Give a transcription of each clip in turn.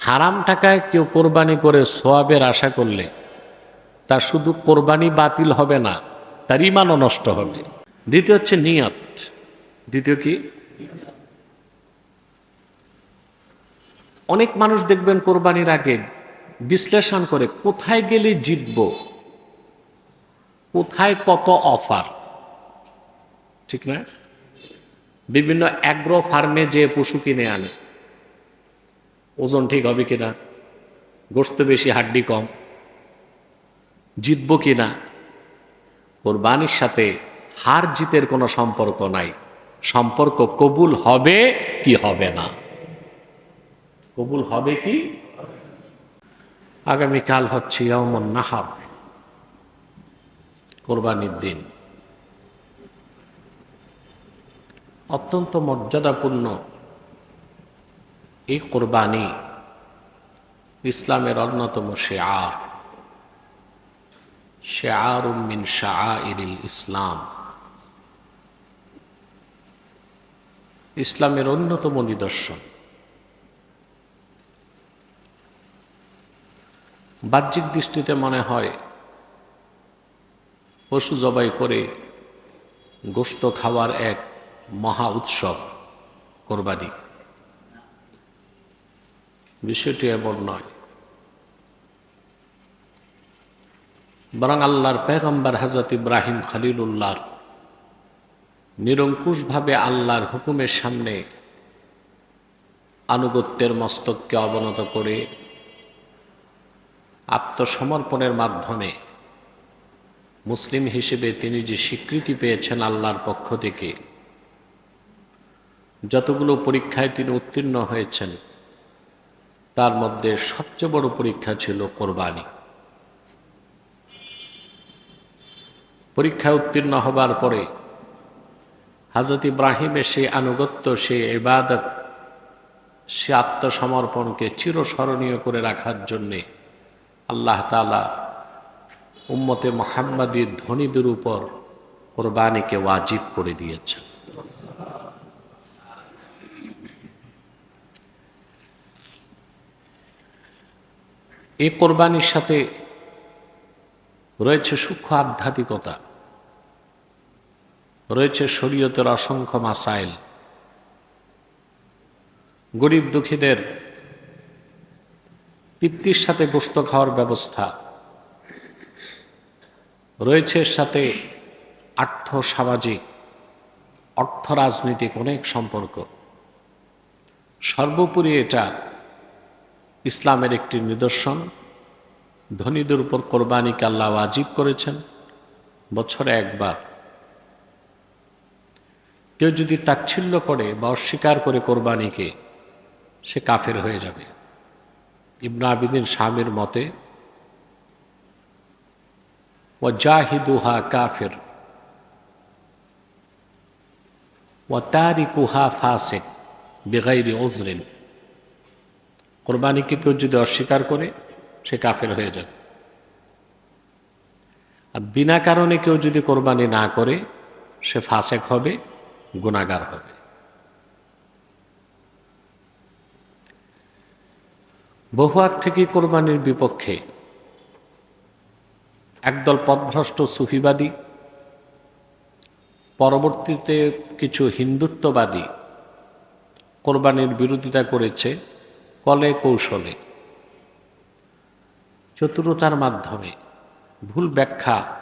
হারাম টাকায় কেউ কোরবানি করে সোয়াবের আশা করলে তার শুধু কোরবানি বাতিল হবে না, তার ইমানও নষ্ট হবে। দ্বিতীয় হচ্ছে নিয়ত। দ্বিতীয় কি? অনেক মানুষ দেখবেন কোরবানির আগে বিশ্লেষণ করে, কোথায় গেলে জিতব? কোথায় কত অফার? ঠিক না? বিভিন্ন অ্যাগ্রো ফার্মে যে পশু কিনে আনে। ওজন ঠিক হবে কিনা? গোস্ত বেশি হাড্ডি কম। জিতব কিনা? কোরবানির সাথে হার জিতের কোনো সম্পর্ক নাই। সম্পর্ক কবুল হবে কি হবে না? কবুল হবে কি? আগামীকাল হচ্ছে ইয়মন নাহার, কোরবানির দিন। অত্যন্ত মর্যাদাপূর্ণ এই কোরবানি ইসলামের অন্যতম শেয়ার। শেয়ার মিন শাহরিল ইসলাম। ইসলামের অন্যতম নিদর্শন। বাহ্যিক দৃষ্টিতে মনে হয়, পশু জবাই করে গোস্ত খাওয়ার এক মহা উৎসব, কোরবানি। বিষয়টি এমন নয়। বরং আল্লাহর পেগম্বর হজরত ইব্রাহিম খালিলুল্লাহর নিরঙ্কুশভাবে আল্লাহর হুকুমের সামনে আনুগত্যের মস্তককে অবনত করে আত্মসমর্পণের মাধ্যমে মুসলিম হিসেবে তিনি যে স্বীকৃতি পেয়েছেন আল্লাহর পক্ষ থেকে, যতগুলো পরীক্ষায় তিনি উত্তীর্ণ হয়েছেন তার মধ্যে সবচেয়ে বড় পরীক্ষা ছিল কোরবানি। পরীক্ষায় উত্তীর্ণ হবার পরে হাজরত ইব্রাহিমের সেই আনুগত্য, সে ইবাদত, সে আত্মসমর্পণকে চিরস্মরণীয় করে রাখার জন্যে আল্লাহ তালা উম্মতে মোহাম্মদীর ধনীদের উপর কোরবানিকে ওয়াজিব করে দিয়েছেন। এই কোরবানির সাথে রয়েছে সূক্ষ্ম আধ্যাত্মিকতা, রয়েছে শরীয়তের অসংখ্য মাসাইল। গরিব দুঃখীদের তৃপ্তির সাথে গোস্ত খাওয়ার ব্যবস্থা, রয়েছে সাথে আর্থ সামাজিক অর্থ রাজনৈতিক অনেক সম্পর্ক। সর্বোপরি এটা ইসলামের একটি নিদর্শন। ধনীদের উপর কোরবানিকে আল্লাহ আজীব করেছেন। বছরে একবার। কেউ যদি তাচ্ছিল্য করে বা অস্বীকার করে কোরবানিকে, সে কাফের হয়ে যাবে। ইবনা আবিদিন স্বামীর মতে ও জাহিদুহা কাফের ও তারিকুহা ফাসেক বেগাইরি ওজরিন কোরবানিকে কেউ যদি অস্বীকার করে, সে কাফের হয়ে যাবে। আর বিনা কারণে কেউ যদি কোরবানি না করে, সে ফাসেক হবে গুণাগার হবে। বহু আগ থেকে কোরবানির বিপক্ষে একদল পথভ্রষ্ট সুফিবাদী, পরবর্তীতে কিছু হিন্দুত্ববাদী কোরবানির বিরোধিতা করেছে। কলে কৌশলে। চতুরতার মাধ্যমে, ভুল ব্যাখ্যা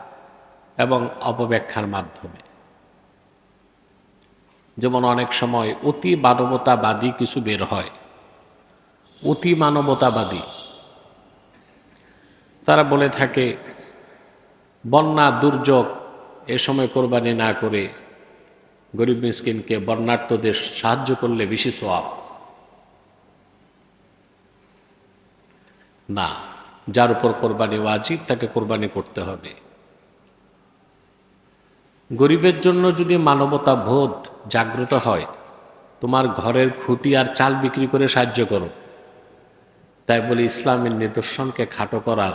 এবং অপব্যাখ্যার মাধ্যমে। যেমন অনেক সময় অতি মানবতাবাদী কিছু বের হয়। অতি মানবতাবাদী। তারা বলে থাকে, বন্যা, দুর্যোগ, এ সময় কোরবানি না করে গরিব মিসকিনকে বন্যার্থদের সাহায্য করলে বেশি সোয়াব না, যার উপর কোরবানি ওয়াজিব, তাকে কোরবানি করতে হবে। গরিবের জন্য যদি মানবতা বোধ জাগ্রত হয়, তোমার ঘরের খুঁটি আর চাল বিক্রি করে সাহায্য করো। তাই বলে ইসলামের নিদর্শনকে খাটো করার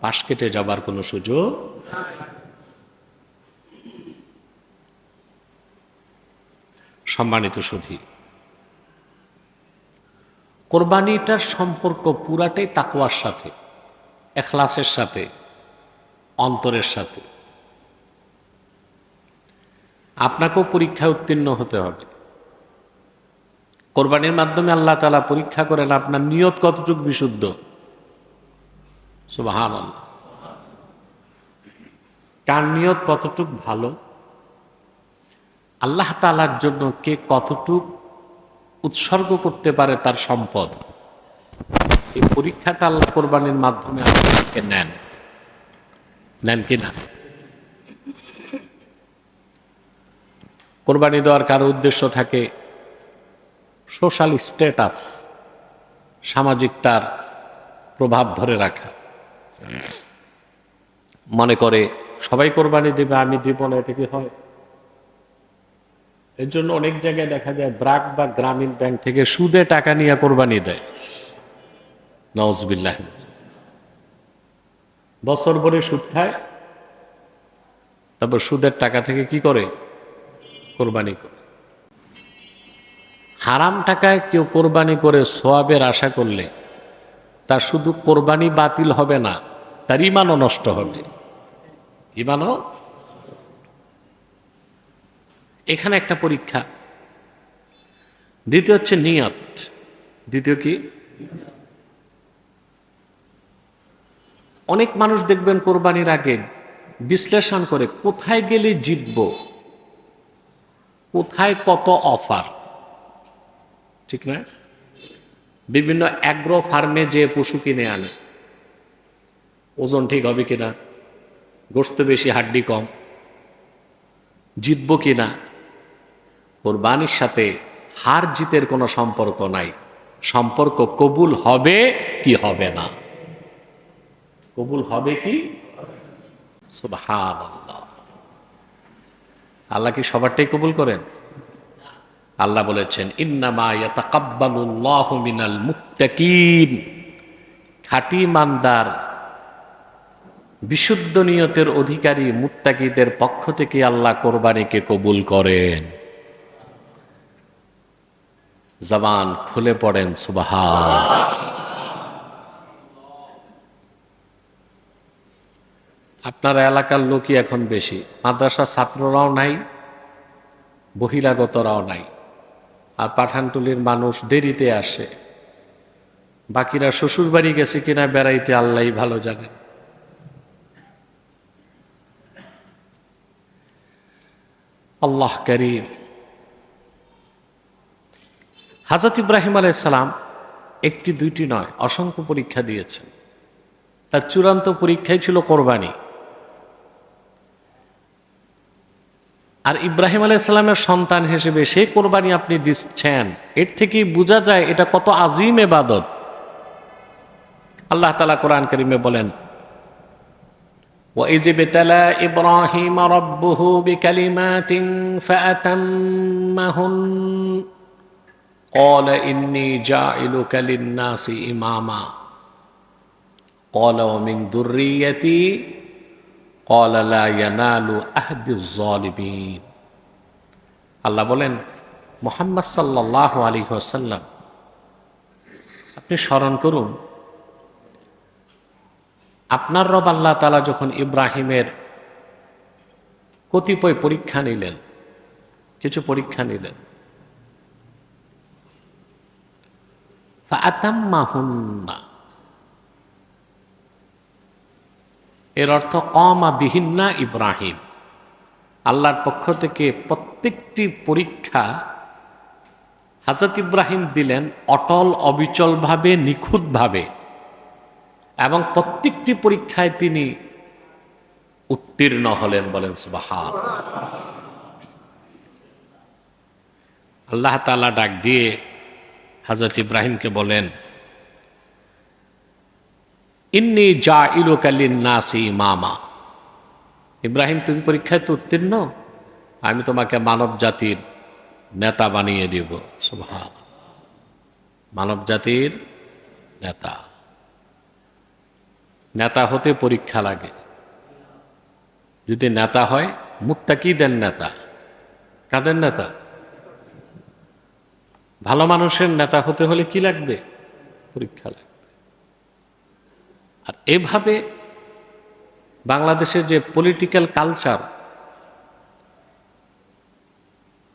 পাশ কেটে যাবার কোনো সুযোগ সম্মানিত সুধী কোরবানিটার সম্পর্ক পুরাটাই তাকুয়ার সাথে, এখলাসের সাথে, অন্তরের সাথে। আপনাকেও পরীক্ষায় উত্তীর্ণ হতে হবে। কোরবানির মাধ্যমে আল্লাহ তালা পরীক্ষা করেন আপনার নিয়ত কতটুকু বিশুদ্ধ। সুবাহান কার নিয়ত কতটুক ভালো? আল্লাহ তালার জন্য কে কতটুক উৎসর্গ করতে পারে তার সম্পদ। এই পরীক্ষাটা আল্লাহ কোরবানির মাধ্যমে আপনাকে নেন। নেন কি না? কোরবানি দেওয়ার কারও উদ্দেশ্য থাকে সোশ্যাল স্ট্যাটাস, সামাজিক তার প্রভাব ধরে রাখা। মনে করে, সবাই কোরবানি দেবে, আমি দিব না, এটা কি হয়? এর জন্য অনেক জায়গায় দেখা যায় ব্রাক বা গ্রামীণ ব্যাংক থেকে সুদে টাকা নিয়ে কোরবানি দেয়। নওয়াজবিল্লাহ বছর ভরে সুদ খায়, তারপর সুদের টাকা থেকে কি করে? কোরবানি করে। হারাম টাকায় কেউ কোরবানি করে সোয়াবের আশা করলে তার শুধু কোরবানি বাতিল হবে না, তার ইমানও নষ্ট হবে। ইমানও এখানে একটা পরীক্ষা। দ্বিতীয় হচ্ছে নিয়ত। দ্বিতীয় কি? অনেক মানুষ দেখবেন কোরবানির আগে বিশ্লেষণ করে কোথায় গেলে জিতব? কোথায় কত অফার? ঠিক না বিভিন্ন অ্যাগ্রো ফার্মে যে পশু কিনে আনে। ওজন ঠিক হবে কিনা? গোস্ত বেশি, হাড্ডি কম। জিতব কিনা? কোরবানির সাথে হার জিতের কোনো সম্পর্ক নাই। সম্পর্ক কবুল হবে কি হবে না? কবুল হবে কি? আল্লাহ কি সবারটাই কবুল করেন? আল্লাহ বলেছেন মিনাল খাঁটি মানদার, বিশুদ্ধ নিয়তের অধিকারী মুত্তাকিদের পক্ষ থেকে আল্লাহ কোরবানিকে কবুল করেন। জবান খুলে পড়েন, সুবাহান। আপনার এলাকার লোকই এখন বেশি। মাদ্রাসা ছাত্ররাও নাই, বহিরাগতরাও নাই। আর পাঠানটুলির মানুষ দেরিতে আসে। বাকিরা শ্বশুর বাড়ি গেছে কিনা বেড়াইতে আল্লাহ ভালো জানেন আল্লাহ করিম হাজরত ইব্রাহিম আলাইসালাম একটি দুইটি নয় অসংখ্য পরীক্ষা দিয়েছেন তার চূড়ান্ত পরীক্ষাই ছিল কোরবানি আর ইব্রাহিম আলাইসাল্লামের সন্তান হিসেবে সেই কোরবানি আপনি দিচ্ছেন এর থেকেই বোঝা যায় এটা কত আজিম এবাদত আল্লাহ তালা কোরআন করিমে বলেন وإذ ابتلى إبراهيم ربه بكلمات فأتمهن قال إني جاعلك للناس إماما قال ومن ذريتي قال لا ينال أهد الظالمين আল্লাহ বলেন মোহাম্মদ সাল্লাহ আলী ওসাল্লাম আপনি স্মরণ করুন আপনার রব আল্লাহ তালা যখন ইব্রাহিমের কতিপয় পরীক্ষা নিলেন কিছু পরীক্ষা নিলেন এর অর্থ কমা বিহিন্না ইব্রাহিম। আল্লাহর পক্ষ থেকে প্রত্যেকটি পরীক্ষা হাজরত ইব্রাহিম দিলেন অটল, অবিচলভাবে, নিখুঁতভাবে। এবং প্রত্যেকটি পরীক্ষায় তিনি উত্তীর্ণ হলেন, বলেন আল্লাহ তালা ডাক দিয়ে হাজরত ইব্রাহিমকে বলেন, ইন্নি যা ইলোকালিন নাসি মামা ইব্রাহিম, তুমি পরীক্ষায় তো উত্তীর্ণ, আমি তোমাকে মানব জাতির নেতা বানিয়ে দিব। সুভান মানব জাতির নেতা। নেতা হতে পরীক্ষা লাগে। যদি নেতা হয়, মুত্তাকিদের নেতা। কাদের নেতা? ভালো মানুষের নেতা হতে হলে কি লাগবে? পরীক্ষা লাগবে। আর এভাবে বাংলাদেশের যে পলিটিক্যাল কালচার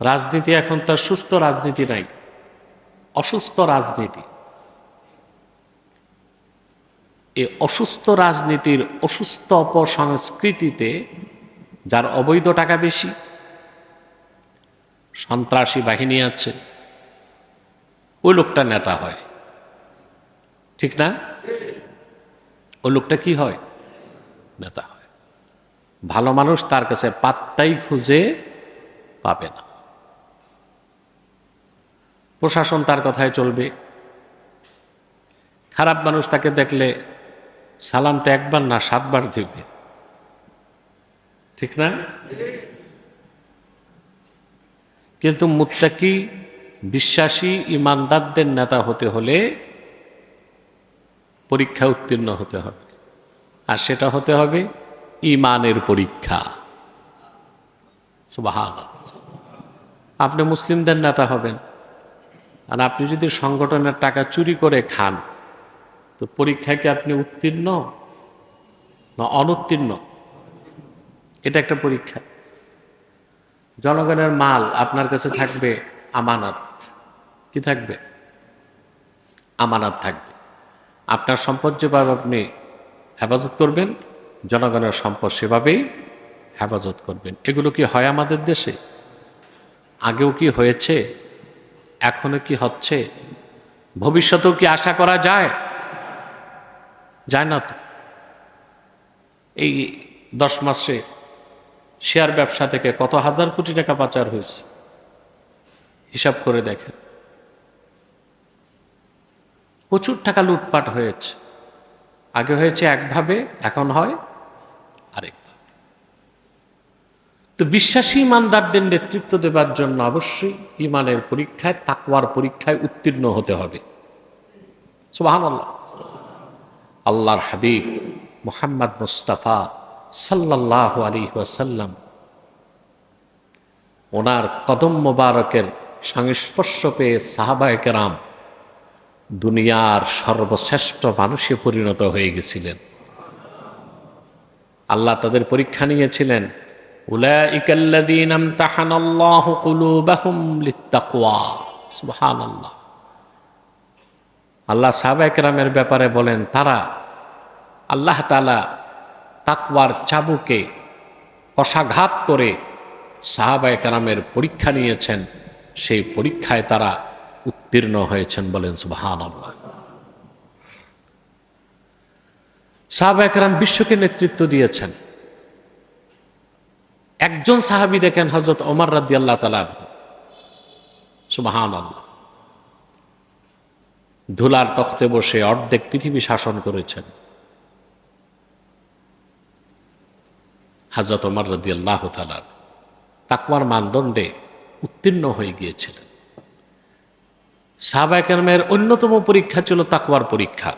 রাজনীতি এখন তার সুস্থ রাজনীতি নাই, অসুস্থ রাজনীতি। এই অসুস্থ রাজনীতির অসুস্থ অপসংস্কৃতিতে যার অবৈধ টাকা বেশি, সন্ত্রাসী বাহিনী আছে ওই লোকটা নেতা হয়। ঠিক না? ওই লোকটা কি হয়? নেতা হয়। ভালো মানুষ তার কাছে পাত্তাই খুঁজে পাবে না। প্রশাসন তার কথায় চলবে। খারাপ মানুষ তাকে দেখলে সালাম তো একবার না সাতবার দিবে। ঠিক না? কিন্তু মুত্তাকি বিশ্বাসী ইমানদারদের নেতা হতে হলে পরীক্ষা উত্তীর্ণ হতে হবে। আর সেটা হতে হবে ইমানের পরীক্ষা। আপনি মুসলিমদের নেতা হবেন। আর আপনি যদি সংগঠনের টাকা চুরি করে খান, তো পরীক্ষায় কি আপনি উত্তীর্ণ? না অনুত্তীর্ণ? এটা একটা পরীক্ষা। জনগণের মাল আপনার কাছে থাকবে আমানত। কি থাকবে? আমানত থাকবে। আপনার সম্পদ যেভাবে আপনি হেফাজত করবেন, জনগণের সম্পদ সেভাবেই হেফাজত করবেন। এগুলো কি হয় আমাদের দেশে? আগেও কি হয়েছে? এখনও কি হচ্ছে? ভবিষ্যতেও কি আশা করা যায়? যায় না তো। এই দশ মাসে শেয়ার ব্যবসা থেকে কত হাজার কোটি টাকা পাচার হয়েছে? হিসাব করে দেখেন। প্রচুর টাকা লুটপাট হয়েছে। আগে হয়েছে একভাবে, এখন হয় আরেকভাবে তো বিশ্বাসী ইমানদারদের নেতৃত্ব দেবার জন্য অবশ্যই ইমানের পরীক্ষায়, তাকওয়ার পরীক্ষায় উত্তীর্ণ হতে হবে। আল্লাহর হাবিব মোহাম্মদ মুস্তাফা সাল্লাহ আলী ওয়াসাল্লাম ওনার কদম মোবারকের সংস্পর্শ পেয়ে সাহাবায় কেরাম দুনিয়ার সর্বশ্রেষ্ঠ মানুষে পরিণত হয়ে গেছিলেন। আল্লাহ তাদের পরীক্ষা নিয়েছিলেন আল্লাহ সাহাবায়ে কেরামের ব্যাপারে বলেন, তারা আল্লাহ তাআলা তাকওয়ার চাবুকে কষাঘাত করে সাহাবায়ে কেরামের পরীক্ষা নিয়েছেন। সেই পরীক্ষায় তারা উত্তীর্ণ হয়েছেন বলেন সুবাহান আল্লাহ সাহাবা একরাম বিশ্বকে নেতৃত্ব দিয়েছেন। একজন সাহাবি দেখেন হজরত ওমর রাদি আল্লাহ তালার সুবাহান আল্লাহ ধুলার তখতে বসে অর্ধেক পৃথিবী শাসন করেছেন। হাজরত ওমর রাদি আল্লাহ তালার তাকমার মানদণ্ডে উত্তীর্ণ হয়ে গিয়েছিলেন। সাহাবায়কের অন্যতম পরীক্ষা ছিল তাকওয়ার পরীক্ষা।